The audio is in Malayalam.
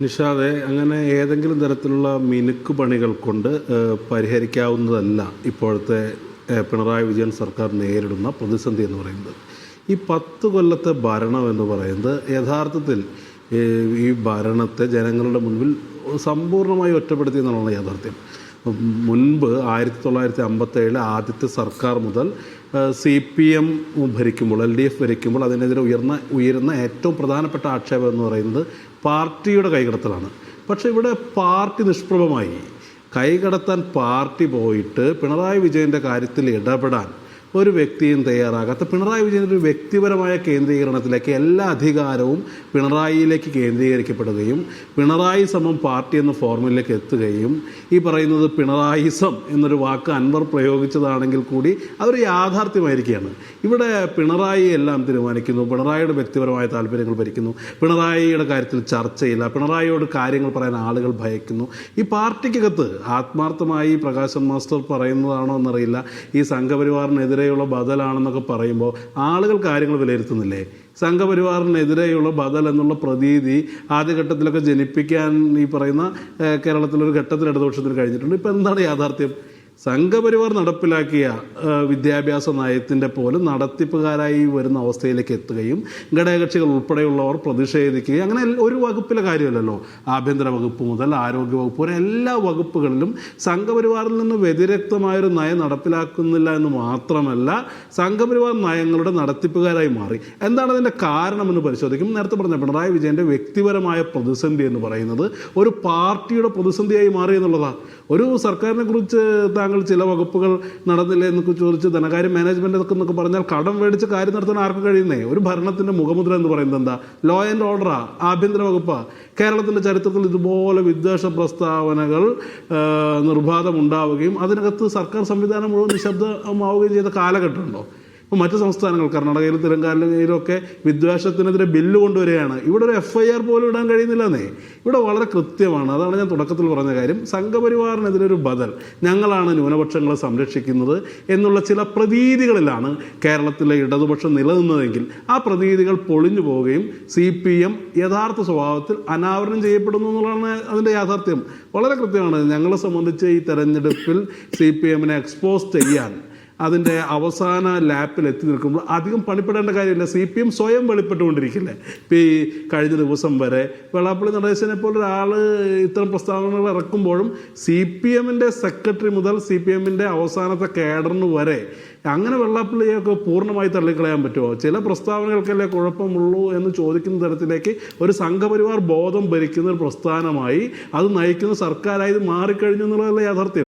നിഷാദെ അങ്ങനെ ഏതെങ്കിലും തരത്തിലുള്ള മിനുക്ക് പണികൾ കൊണ്ട് പരിഹരിക്കാവുന്നതല്ല ഇപ്പോഴത്തെ പിണറായി വിജയൻ സർക്കാർ നേരിടുന്ന പ്രതിസന്ധി എന്ന് പറയുന്നത്. ഈ പത്ത് കൊല്ലത്തെ ഭരണം എന്ന് പറയുന്നത് യഥാർത്ഥത്തിൽ ഈ ഭരണത്തെ ജനങ്ങളുടെ മുൻപിൽ സമ്പൂർണമായി ഒറ്റപ്പെടുത്തി എന്നുള്ളതാണ് യാഥാർത്ഥ്യം. മുൻപ് ആയിരത്തി തൊള്ളായിരത്തി അമ്പത്തേഴിലെ ആദ്യത്തെ സർക്കാർ മുതൽ സി പി എം ഭരിക്കുമ്പോൾ എൽ ഡി എഫ് ഭരിക്കുമ്പോൾ അതിനെതിരെ ഉയർന്ന ഉയരുന്ന ഏറ്റവും പ്രധാനപ്പെട്ട ആക്ഷേപം എന്ന് പറയുന്നത് പാർട്ടിയുടെ കൈകടത്തലാണ്. പക്ഷേ ഇവിടെ പാർട്ടി നിഷ്പ്രഭമായി കൈകടത്താൻ പാർട്ടി പോയിട്ട് പിണറായി വിജയന്റെ കാര്യത്തിൽ ഇടപെടാൻ ഒരു വ്യക്തിയും തയ്യാറാകാത്ത പിണറായി വിജയൻ ഒരു വ്യക്തിപരമായ കേന്ദ്രീകരണത്തിലേക്ക് എല്ലാ അധികാരവും പിണറായിയിലേക്ക് കേന്ദ്രീകരിക്കപ്പെടുകയും പിണറായി സമം പാർട്ടി എന്ന ഫോർമുലയിലേക്ക് എത്തുകയും ഈ പറയുന്നത് പിണറായിസം എന്നൊരു വാക്ക് അൻവർ പ്രയോഗിച്ചതാണെങ്കിൽ കൂടി അതൊരു യാഥാർത്ഥ്യമായിരിക്കുകയാണ്. ഇവിടെ പിണറായി എല്ലാം തീരുമാനിക്കുന്നു പിണറായിയുടെ വ്യക്തിപരമായ താല്പര്യങ്ങൾ ഭരിക്കുന്നു പിണറായിയുടെ കാര്യത്തിൽ ചർച്ചയില്ല പിണറായിയോട് കാര്യങ്ങൾ പറയാൻ ആളുകൾ ഭയക്കുന്നു. ഈ പാർട്ടിക്കകത്ത് ആത്മാർത്ഥമായി പ്രകാശൻ മാസ്റ്റർ പറയുന്നതാണോ എന്നറിയില്ല. ഈ സംഘപരിവാറിനെതിരെയുള്ള ബദലാണെന്നൊക്കെ പറയുമ്പോൾ ആളുകൾ കാര്യങ്ങൾ വിലയിരുത്തുന്നില്ലേ? സംഘപരിവാറിനെതിരെയുള്ള ബദൽ എന്നുള്ള പ്രതീതി ആദ്യഘട്ടത്തിലൊക്കെ ജനിപ്പിക്കാൻ ഈ പറയുന്ന കേരളത്തിലൊരു ഘട്ടത്തിൽ ഇടതുപക്ഷത്തിന് കഴിഞ്ഞിട്ടുണ്ട്. ഇപ്പം എന്താണ് യാഥാർത്ഥ്യം? സംഘപരിവാർ നടപ്പിലാക്കിയ വിദ്യാഭ്യാസ നയത്തിന്റെ പോലും നടത്തിപ്പുകാരായി വരുന്ന അവസ്ഥയിലേക്ക് എത്തുകയും ഘടകകക്ഷികൾ ഉൾപ്പെടെയുള്ളവർ പ്രതിഷേധിക്കുകയും അങ്ങനെ ഒരു വകുപ്പിലെ കാര്യമല്ലല്ലോ. ആഭ്യന്തര വകുപ്പ് മുതൽ ആരോഗ്യ വകുപ്പ് വരെ എല്ലാ വകുപ്പുകളിലും സംഘപരിവാറിൽ നിന്ന് വ്യതിരക്തമായൊരു നയം നടപ്പിലാക്കുന്നില്ല എന്ന് മാത്രമല്ല സംഘപരിവാർ നയങ്ങളുടെ നടത്തിപ്പുകാരായി മാറി. എന്താണ് അതിന്റെ കാരണമെന്ന് പരിശോധിക്കും. നേരത്തെ പറഞ്ഞ പിണറായി വിജയന്റെ വ്യക്തിപരമായ പ്രതിസന്ധി എന്ന് പറയുന്നത് ഒരു പാർട്ടിയുടെ പ്രതിസന്ധിയായി മാറി എന്നുള്ളതാണ് ഒരു സർക്കാരിനെ കുറിച്ച് താങ്കൾ ചില വകുപ്പുകൾ നടന്നില്ല എന്നൊക്കെ ചോദിച്ച് ധനകാര്യ മാനേജ്മെന്റ് ഒക്കെ എന്നൊക്കെ പറഞ്ഞാൽ കടം മേടിച്ച് കാര്യം നടത്താൻ ആർക്കും കഴിയുന്നേ. ഒരു ഭരണത്തിന്റെ മുഖമുദ്ര എന്ന് പറയുന്നത് എന്താ? ലോ ആൻഡ് ഓർഡറാ ആഭ്യന്തര വകുപ്പാ. കേരളത്തിന്റെ ചരിത്രത്തിൽ ഇതുപോലെ വിദ്വേഷ പ്രസ്താവനകൾ നിർബാധമുണ്ടാവുകയും അതിനകത്ത് സർക്കാർ സംവിധാനം മുഴുവൻ നിശബ്ദമാവുകയും ചെയ്ത കാലഘട്ടമുണ്ടോ? ഇപ്പോൾ മറ്റ് സംസ്ഥാനങ്ങൾ കർണാടകയിലും തെലങ്കാനയിലും ഒക്കെ വിദ്വേഷത്തിനെതിരെ ബില്ല് കൊണ്ടുവരികയാണ്. ഇവിടെ ഒരു എഫ് ഐ ആർ പോലും ഇടാൻ കഴിയുന്നില്ലെന്നേ. ഇവിടെ വളരെ കൃത്യമാണ്. അതാണ് ഞാൻ തുടക്കത്തിൽ പറഞ്ഞ കാര്യം. സംഘപരിവാറിനെതിരെ ഒരു ബദൽ. ഞങ്ങളാണ് ന്യൂനപക്ഷങ്ങളെ സംരക്ഷിക്കുന്നത് എന്നുള്ള ചില പ്രതീതികളിലാണ് കേരളത്തിലെ ഇടതുപക്ഷം നിലനിന്നതെങ്കിൽ ആ പ്രതീതികൾ പൊളിഞ്ഞു പോവുകയും സി പി എം യഥാർത്ഥ സ്വഭാവത്തിൽ അനാവരണം ചെയ്യപ്പെടുന്നു എന്നുള്ളതാണ് അതിന്റെ യാഥാർത്ഥ്യം. വളരെ കൃത്യമാണ്. ഞങ്ങളെ സംബന്ധിച്ച് ഈ തെരഞ്ഞെടുപ്പിൽ സി പി എമ്മിനെ എക്സ്പോസ് ചെയ്യാൻ അതിന്റെ അവസാന ലാപ്പിൽ എത്തി നിൽക്കുമ്പോൾ അധികം പണിപ്പെടേണ്ട കാര്യമില്ല. സി പി എം സ്വയം വെളിപ്പെട്ടുകൊണ്ടിരിക്കില്ലേ? ഇപ്പം ഈ കഴിഞ്ഞ ദിവസം വരെ വെള്ളാപ്പള്ളി നടേശനെ പോലെ ഒരാൾ ഇത്തരം പ്രസ്താവനകൾ ഇറക്കുമ്പോഴും സി പി എമ്മിന്റെ സെക്രട്ടറി മുതൽ സി പി എമ്മിന്റെ അവസാനത്തെ കേഡറിന് വരെ അങ്ങനെ വെള്ളാപ്പള്ളിയൊക്കെ പൂർണമായി തള്ളിക്കളയാൻ പറ്റുമോ? ചില പ്രസ്താവനകൾക്കല്ലേ കുഴപ്പമുള്ളൂ എന്ന് ചോദിക്കുന്ന തരത്തിലേക്ക് ഒരു സംഘപരിവാർ ബോധം ഭരിക്കുന്ന ഒരു പ്രസ്ഥാനമായി അത് നയിക്കുന്ന സർക്കാരായി ഇത് മാറിക്കഴിഞ്ഞു എന്നുള്ളതല്ല യാഥാർത്ഥ്യം?